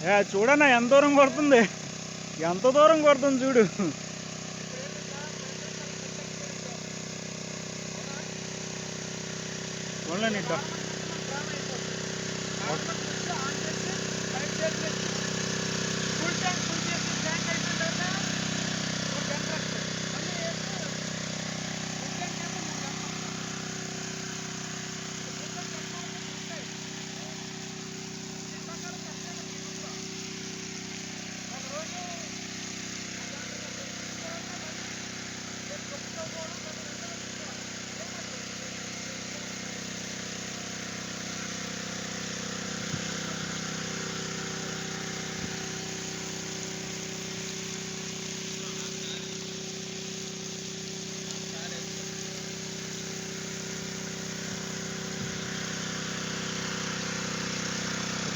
ఏ చూడన్నా ఎంత దూరం కొడుతుంది? ఎంత దూరం కొడుతుంది చూడు. చూడండి ఇట్ట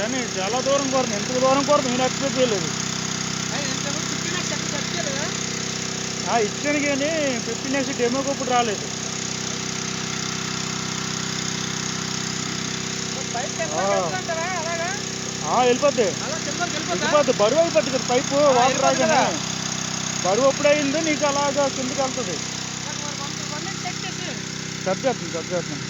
కానీ చాలా దూరం కొడుతుంది ఎంత దూరం కొడుతుంది నేను ఎక్స్పెక్ట్ చేయలేదు. ఇచ్చాను కానీ ఫిఫ్టీన్ ఎక్స్ డెమోకి ఇప్పుడు రాలేదు. వెళ్ళిపోద్ది. వెళ్ళిపోద్ది? బరువు అయిపోద్ది కదా పైపు వాటర్ రాగానే. బరువు ఎప్పుడైందో నీకు అలాగా కిందకి వెళ్తుంది. సర్దేస్తుంది సర్దేస్తుంది